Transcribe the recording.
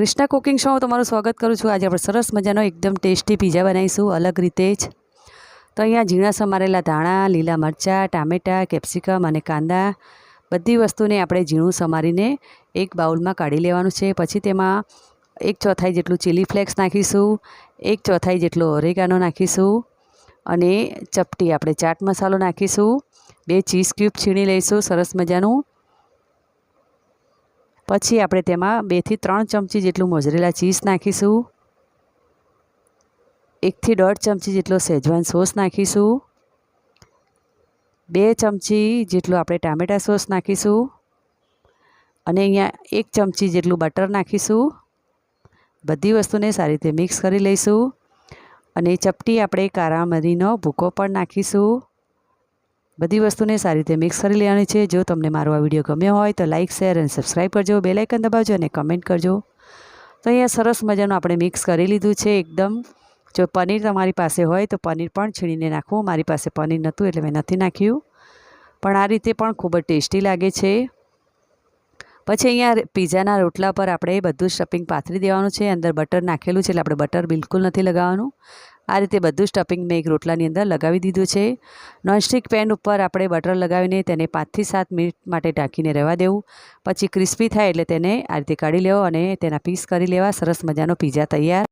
Krishna cooking show તમારું સ્વાગત કરું છું. આજે આપણે સરસ મજાનો એકદમ ટેસ્ટી પીઝા બનાવીશું, અલગ રીતે જ. તો અહીંયા ઝીણા સમારેલા ધાણા, લીલા મરચાં, ટામેટાં, કેપ્સિકમ અને કાંદા, બધી વસ્તુને આપણે ઝીણું સમારીને એક બાઉલમાં કાઢી લેવાનું છે. પછી તેમાં એક ચોથાઈ જેટલું ચીલી ફ્લેક્સ નાખીશું, એક ચોથાઈ જેટલો ઓરેગાનો નાખીશું અને ચપટી આપણે ચાટ મસાલો નાખીશું, બે ચીઝ ક્યુબ છીણી લઈશું, સરસ મજાનું. પછી આપણે તેમાં બેથી ત્રણ ચમચી જેટલું મોઝરેલા ચીઝ નાખીશું. એકથી દોઢ ચમચી જેટલો સેજવાન સોસ નાખીશું. બે ચમચી જેટલું આપણે ટામેટા સોસ નાખીશું. અને અહીંયા એક ચમચી જેટલું બટર નાખીશું. બધી વસ્તુને સારી રીતે મિક્સ કરી લઈશું. અને ચપટી આપણે કારા મરીનો ભૂકો પણ નાખીશું. બધી વસ્તુને સારી રીતે મિક્સ કરી લેવાની છે. જો તમને મારો આ વીડિયો ગમ્યો હોય તો લાઇક શેર અને સબસ્ક્રાઈબ કરજો. બેલાઇકન દબાવજો અને કમેન્ટ કરજો. તો અહીંયા સરસ મજાનું આપણે મિક્સ કરી લીધું છે એકદમ. જો પનીર તમારી પાસે હોય તો પનીર પણ છીણીને નાખવું મારી પાસે પનીર નહોતું એટલે મેં નથી નાખ્યું. પણ આ રીતે પણ ખૂબ જ ટેસ્ટી લાગે છે. પછી અહીંયા પીઝાના રોટલા પર આપણે બધું સ્ટફિંગ પાથરી દેવાનું છે. અંદર બટર નાખેલું છે એટલે આપણે બટર બિલકુલ નથી લગાવવાનું. આ રીતે બધું સ્ટફિંગ મેં એક રોટલાની અંદર લગાવી દીધું છે. નોનસ્ટિક પેન ઉપર આપણે બટર લગાવીને તેને પાંચથી સાત મિનિટ માટે ઢાંકીને રહેવા દેવું. પછી ક્રિસ્પી થાય એટલે તેને આ રીતે કાઢી લેવો અને તેના પીસ કરી લેવા. સરસ મજાનો પીઝા તૈયાર.